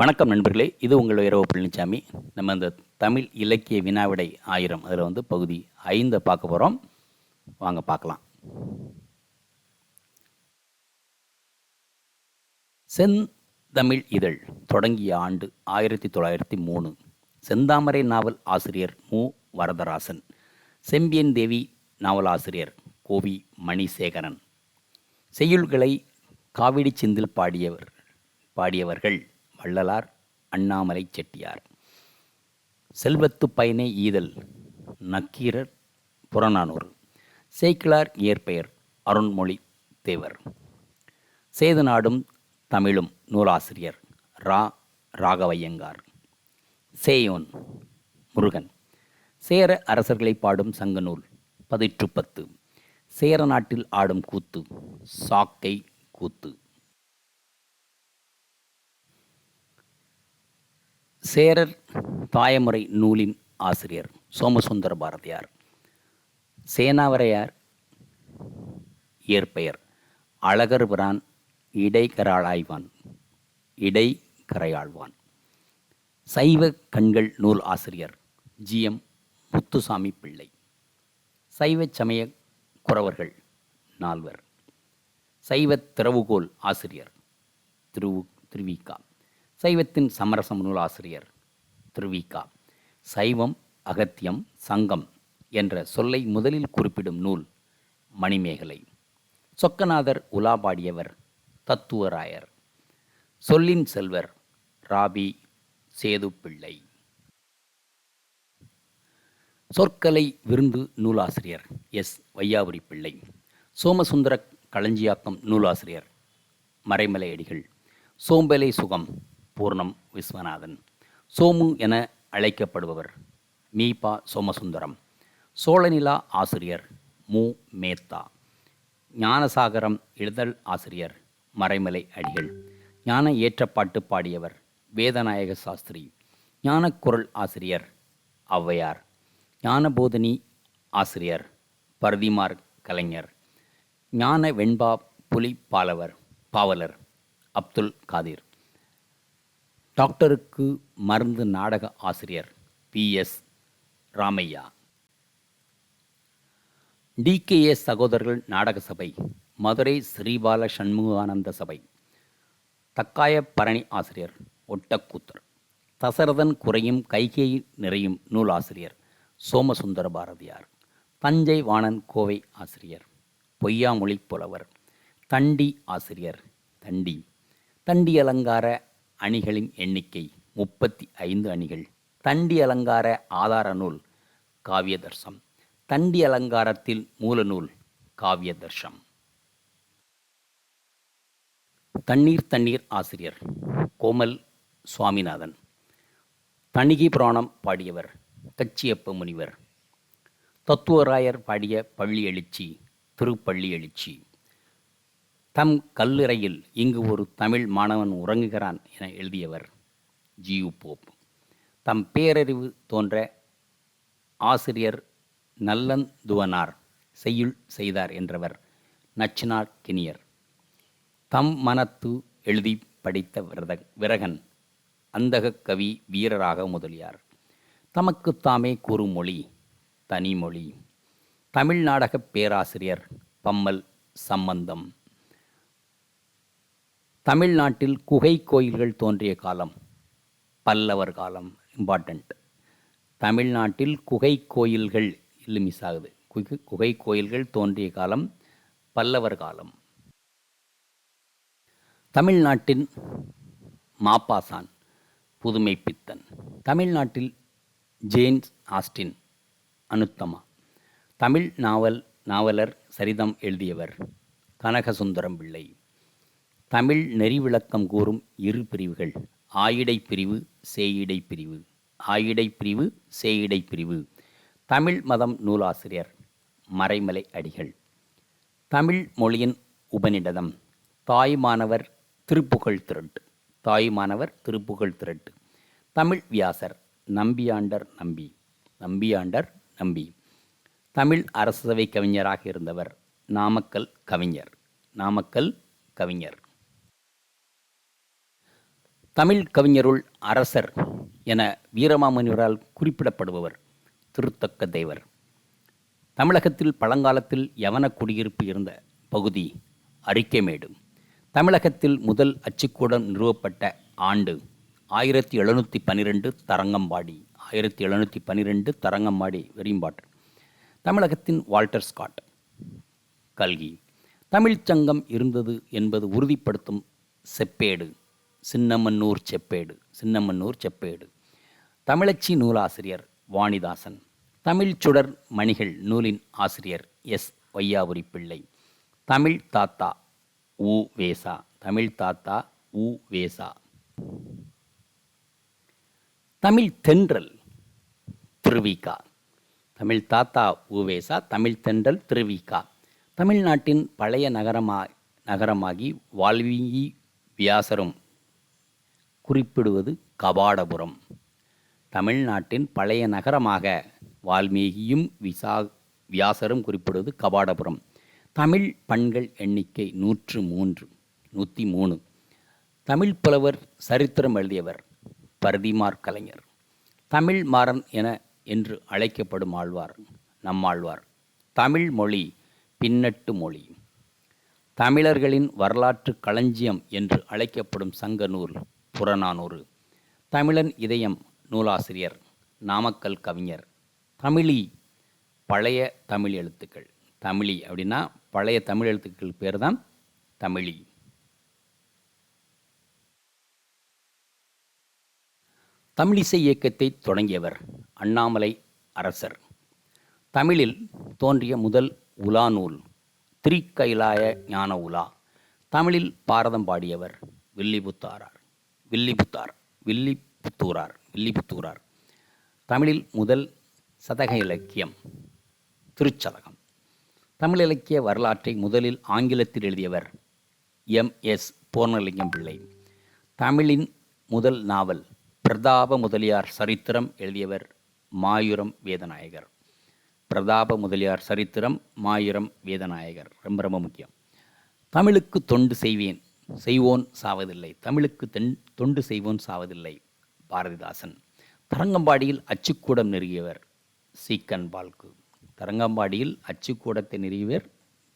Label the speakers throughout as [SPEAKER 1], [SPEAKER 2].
[SPEAKER 1] வணக்கம் நண்பர்களே இது உங்கள் இரவு பழனிசாமி நம்ம இந்த தமிழ் இலக்கிய வினாவிடை ஆயிரம். அதில் வந்து பகுதி ஐந்தை பார்க்க போகிறோம் வாங்க பார்க்கலாம். செந்தமிழ் இதழ் தொடங்கிய ஆண்டு ஆயிரத்தி தொள்ளாயிரத்தி மூணு. செந்தாமரை நாவல் ஆசிரியர் மு. வரதராசன். செம்பியன் தேவி நாவலாசிரியர் கோவி மணிசேகரன். செய்யுள்களை காவிடி சிந்தில் பாடியவர் பாடியவர்கள் வள்ளலார் அண்ணாமலை செட்டியார். செல்வத்து பயனை ஈதல் நக்கீரர் புறநானூறு. சேக்கிழார் இயற்பெயர் அருண்மொழி தேவர் சேதநாடும் தமிழும் நூலாசிரியர் ரா. ராகவையங்கார். சேயோன் முருகன். சேர அரசர்களை பாடும் சங்கநூல் நூல் பதிற்றுப்பத்து. சேர நாட்டில் ஆடும் கூத்து சாக்கை கூத்து. சேரர் தாயமுறை நூலின் ஆசிரியர் சோமசுந்தர பாரதியார். சேனாவரையார் இயற்பெயர் அழகர் பிரான் இடைக்கராளாய்வான் இடைக்கரையாழ்வான். சைவ கண்கள் நூல் ஆசிரியர் ஜி. எம். முத்துசாமி பிள்ளை. சைவ சமய குறவர்கள் நால்வர். சைவ திறவுகோல் ஆசிரியர் திரு. திருவிகா சைவத்தின் சமரசம் நூலாசிரியர் திருவிகா சைவம் அகத்தியம் சங்கம் என்ற சொல்லை முதலில் குறிப்பிடும் நூல் மணிமேகலை. சொக்கநாதர் உலா பாடியவர் தத்துவராயர். சொல்லின் செல்வர் ராபி சேதுப்பிள்ளை. சொற்கலை விருந்து நூலாசிரியர் எஸ். வையாபுரி பிள்ளை. சோமசுந்தர களஞ்சியாக்கம் நூலாசிரியர் மறைமலையடிகள் சோம்பலை சுகம் பூர்ணம் விஸ்வநாதன். சோமு என அழைக்கப்படுபவர். மீபா சோமசுந்தரம். சோழநிலா ஆசிரியர். மு. மேத்தா. ஞானசாகரம் எழுதல் ஆசிரியர். மறைமலை அடிகள். ஞான ஏற்றப்பாட்டு பாடியவர். வேதநாயக சாஸ்திரி. ஞானக்குரல் ஆசிரியர். ஔவையார். ஞானபோதினி ஆசிரியர். பரதிமார் கலைஞர். ஞான வெண்பா புலி பாலவர் பாவலர். அப்துல் காதிர். டாக்டருக்கு மருந்து நாடக ஆசிரியர் பி எஸ் ராமையா. டிகேஎஸ் சகோதரர்கள் நாடக சபை மதுரை ஸ்ரீபால சண்முகானந்த சபை தக்காய பரணி ஆசிரியர் ஒட்டக்கூத்தர் தசரதன் குறையும் கைகேயி நிறையும் நூலாசிரியர் சோமசுந்தர பாரதியார் தஞ்சை வாணன் கோவை ஆசிரியர் பொய்யாமொழி புலவர் தண்டி ஆசிரியர் தண்டி தண்டி அலங்கார அணிகளின் எண்ணிக்கை முப்பத்தி ஐந்து அணிகள். தண்டி அலங்கார ஆதார நூல் காவியதர்சம் தண்டி அலங்காரத்தில் மூலநூல் காவிய தர்ஷம் தண்ணீர் தண்ணீர் ஆசிரியர் கோமல் சுவாமிநாதன். தணிகை புராணம் பாடியவர் கச்சியப்ப முனிவர். தத்துவராயர் பாடிய பள்ளி எழுச்சி திருப்பள்ளி எழுச்சி. தம் கல்லறையில் இங்கு ஒரு தமிழ் மாணவன் உறங்குகிறான் என எழுதியவர் ஜியு போப். தம் பேரறிவு தோன்ற ஆசிரியர் நல்லந்துவனார் செய்யுள் செய்தார் என்றவர் நச்சினார் கினியர். தம் மனத்து எழுதி படித்த விரத விரகன் அந்தக கவி வீரராக முதலியார். தமக்குத்தாமே கூறும் மொழி தனிமொழி தமிழ் நாடகப் பேராசிரியர் பம்மல் சம்பந்தம். தமிழ்நாட்டில் குகை கோயில்கள் தோன்றிய காலம் பல்லவர் காலம் இம்பார்ட்டண்ட் தமிழ்நாட்டில் குகை கோயில்கள் இல்லை மிஸ் ஆகுது. குகை குகை கோயில்கள் தோன்றிய காலம் பல்லவர் காலம். தமிழ்நாட்டின் மாப்பாசான் புதுமை பித்தன். தமிழ்நாட்டில் ஜேம்ஸ் ஆஸ்டின் அனுத்தமா. தமிழ் நாவல் நாவலர் சரிதம் எழுதியவர் கனகசுந்தரம் பிள்ளை. தமிழ் நெறிவிளக்கம் கூறும் இரு பிரிவுகள். ஆயிடை பிரிவு சேயிடை பிரிவு. ஆயிடை பிரிவு சேயிடை பிரிவு. தமிழ் மதம் நூலாசிரியர் மறைமலை அடிகள். தமிழ் மொழியின் உபநிடதம் தாய்மானவர் திருப்புகழ் திரட்டு. தாய்மானவர் திருப்புகழ் திரட்டு. தமிழ் வியாசர் நம்பியாண்டர் நம்பி. நம்பியாண்டர் நம்பி. தமிழ் அரசவை கவிஞராக இருந்தவர் நாமக்கல் கவிஞர். நாமக்கல் கவிஞர். தமிழ் கவிஞருள் அரசர் என வீரமாமுனிவரால் குறிப்பிடப்படுபவர் திருத்தக்க தேவர். தமிழகத்தில் பழங்காலத்தில் யவன குடியிருப்பு இருந்த பகுதி அறிக்கைமேடு. தமிழகத்தில் முதல் அச்சுக்கூடம் நிறுவப்பட்ட ஆண்டு ஆயிரத்தி எழுநூற்றி பன்னிரெண்டு தரங்கம்பாடி ஆயிரத்தி எழுநூற்றி பன்னிரெண்டு தரங்கம்பாடி வெறியம்பாட்டு தமிழகத்தின் வால்டர் ஸ்காட் கல்கி. தமிழ்ச் சங்கம் இருந்தது என்பது உறுதிப்படுத்தும் செப்பேடு. சின்னமன்னூர் செப்பேடு சின்னமன்னூர் செப்பேடு. தமிழச்சி நூலாசிரியர் வாணிதாசன். தமிழ் சுடர் மணிகள் நூலின் ஆசிரியர் எஸ். வையாபுரி பிள்ளை. தமிழ் தாத்தா உ. வேசா. தமிழ் தாத்தா உ. வேசா. தமிழ் தென்றல் திருவிகா. தமிழ் தாத்தா உவேசா தமிழ் தென்றல் திருவிகா. தமிழ்நாட்டின் பழைய நகரமா நகரமாகி வால்மீகி வியாசரும் குறிப்பிடுவது கபாடபுரம். தமிழ்நாட்டின் பழைய நகரமாக வால்மீகியும் விசா வியாசரும் குறிப்பிடுவது கபாடபுரம். தமிழ் பண்கள் எண்ணிக்கை நூற்று மூன்று நூற்றி மூணு. தமிழ் புலவர் சரித்திரம் எழுதியவர் பரதிமார் கலைஞர். தமிழ் மாறன் என என்று அழைக்கப்படும் ஆழ்வார் நம்மாழ்வார் தமிழ் மொழி பின்னட்டு மொழி. தமிழர்களின் வரலாற்று களஞ்சியம் என்று அழைக்கப்படும் சங்க நூல் புறநானூறு. தமிழன் இதயம் நூலாசிரியர் நாமக்கல் கவிஞர். தமிழி பழைய தமிழ் எழுத்துக்கள். தமிழி அப்படின்னா பழைய தமிழ் எழுத்துக்கள் பேர் தான் தமிழி. தமிழிசை இயக்கத்தை தொடங்கியவர் அண்ணாமலை அரசர். தமிழில் தோன்றிய முதல் உலா நூல் திரிக்கைலாய ஞான உலா. தமிழில் பாரதம் பாடியவர் வில்லிபுத்தாரார். வில்லிபுத்தார் வில்லிபுத்தூரார் வில்லிபுத்தூரார். தமிழில் முதல் சதக இலக்கியம் திருச்சதகம். தமிழ் இலக்கிய வரலாற்றை முதலில் ஆங்கிலத்தில் எழுதியவர் எம். எஸ். பூர்ணலிங்கம் பிள்ளை. தமிழின் முதல் நாவல் பிரதாப முதலியார் சரித்திரம் எழுதியவர் மாயூரம் வேதநாயகர். பிரதாப முதலியார் சரித்திரம் மாயூரம் வேதநாயகர் ரொம்ப ரொம்ப முக்கியம். தமிழுக்கு தொண்டு செய்வேன் செய்வோன் சாவதில்லை. தமிழுக்கு தென் தொண்டு செய்வோன் சாவதில்லை. பாரதிதாசன். தரங்கம்பாடியில் அச்சுக்கூடம் நிறுவியவர் சீக்கன் பால்கு தரங்கம்பாடியில் அச்சுக்கூடத்தை நிறுவியவர்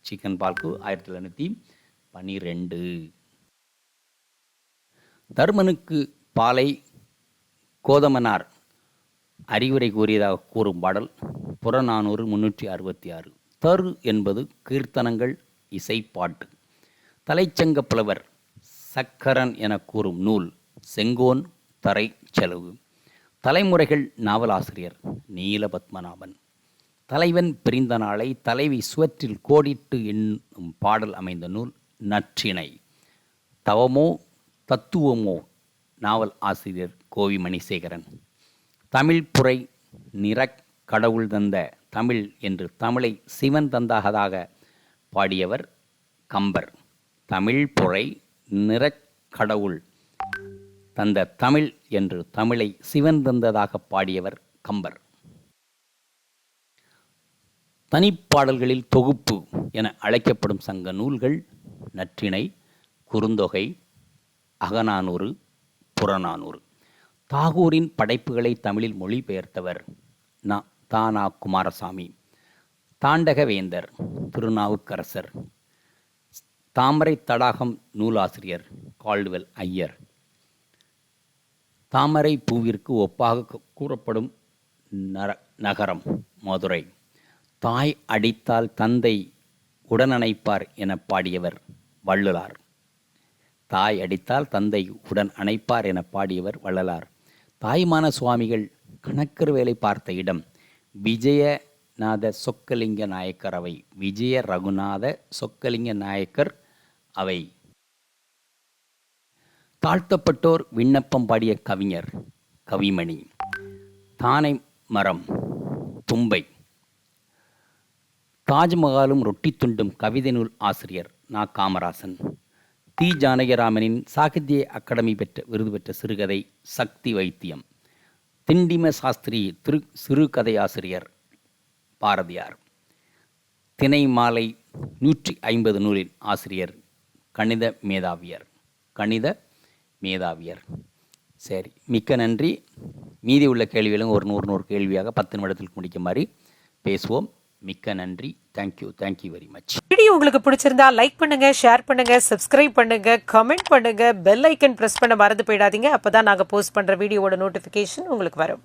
[SPEAKER 1] சீக்கன் பால்கு ஆயிரத்தி தொள்ளாயிரத்தி பனிரெண்டு. தர்மனுக்கு பாலை கோதமனார் அறிவுரை கூறியதாக கூறும் பாடல் புறநானூறு முன்னூற்றி அறுபத்தி ஆறு. தரு என்பது கீர்த்தனங்கள் இசைப்பாட்டு. தலைச்சங்க புலவர் சக்கரன் என கூறும் நூல் செங்கோன் தரை செலவு. தலைமுறைகள் நாவலாசிரியர் நீலபத்மநாபன். தலைவன் பிரிந்த நாளை தலைவி சுவற்றில் கோடிட்டு என்னும் பாடல் அமைந்த நூல் நற்றிணை. தவமோ தத்துவமோ நாவல் ஆசிரியர் கோவி மணிசேகரன் தமிழ்ப்புரை நிறக் கடவுள் தந்த தமிழ் என்று தமிழை சிவன் தந்தாகதாக பாடியவர் கம்பர். தமிழ் புரை நிறக் கடவுள். தந்த தமிழ் என்று தமிழை சிவன் தந்ததாக பாடியவர் கம்பர். தனிப்பாடல்களில் தொகுப்பு என அழைக்கப்படும் சங்க நூல்கள் நற்றிணை குறுந்தொகை அகநானூறு புறநானூறு. தாகூரின் படைப்புகளை தமிழில் மொழிபெயர்த்தவர் நா தானா குமாரசாமி. தாண்டகவேந்தர் திருநாவுக்கரசர் தாமரை தடாகம் நூலாசிரியர் கால்டுவெல் ஐயர். தாமரை பூவிற்கு ஒப்பாக கூறப்படும் நர நகரம் மதுரை. தாய் அடித்தால் தந்தை உடனணைப்பார் என பாடியவர் வள்ளலார். தாய் அடித்தால் தந்தை உடன் அணைப்பார் என பாடியவர் வள்ளலார். தாய்மான சுவாமிகள் கணக்கர் வேலை பார்த்த இடம் விஜயநாத சொக்கலிங்க நாயக்கர் அவை. விஜய ரகுநாத சொக்கலிங்க நாயக்கர் அவை. தாழ்த்தப்பட்டோர் விண்ணப்பம் பாடிய கவிஞர் கவிமணி. தானை மரம் தும்பை. தாஜ்மஹாலும் ரொட்டி துண்டும் கவிதை நூல் ஆசிரியர் நா. காமராசன். தி. ஜானகிராமனின் சாகித்ய அகாடமி பெற்ற விருது பெற்ற சிறுகதை சக்தி வைத்தியம். திண்டிம சாஸ்திரி திரு சிறுகதை ஆசிரியர் பாரதியார். தினை மாலை நூற்றி ஐம்பது நூலின் ஆசிரியர் கணித மேதாவியர். கணித மேதாவியர். சரி மிக்க நன்றி. மீதி உள்ள கேள்விகளும் ஒரு நூறு நூறு கேள்வியாக பத்து நிமிடத்தில் முடிக்குமாறு பேசுவோம். மிக்க நன்றி. Thank you thank you very much
[SPEAKER 2] video உங்களுக்கு பிடிச்சிருந்தா லைக் பண்ணுங்க ஷேர் பண்ணுங்க சப்ஸ்கிரைப் பண்ணுங்க கமெண்ட் பண்ணுங்க பெல் ஐக்கன் ப்ரெஸ் பண்ண மறந்து போயிடாதீங்க. அப்பதான் நாங்கள் போஸ்ட் பண்ற வீடியோவோட நோட்டிஃபிகேஷன் உங்களுக்கு வரும்.